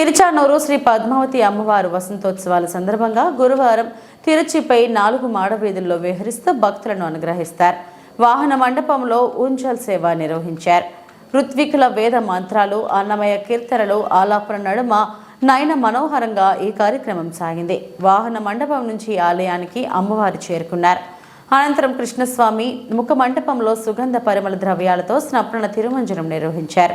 తిరుచానూరు శ్రీ పద్మావతి అమ్మవారు వసంతోత్సవాల సందర్భంగా గురువారం తిరుచిపై నాలుగు మాడవీధుల్లో విహరిస్తూ భక్తులను అనుగ్రహిస్తారు. వాహన మండపంలో ఉంజల్ సేవ నిర్వహించారు. ఋత్వికుల వేద మంత్రాలు అన్నమయ కీర్తనలు ఆలాపన నడుమ నయన మనోహరంగా ఈ కార్యక్రమం సాగింది. వాహన మండపం నుంచి ఆలయానికి అమ్మవారు చేరుకున్నారు. అనంతరం కృష్ణస్వామి ముఖ మంటపంలో సుగంధ పరిమళ ద్రవ్యాలతో స్నపన తిరుమంజనం నిర్వహించారు.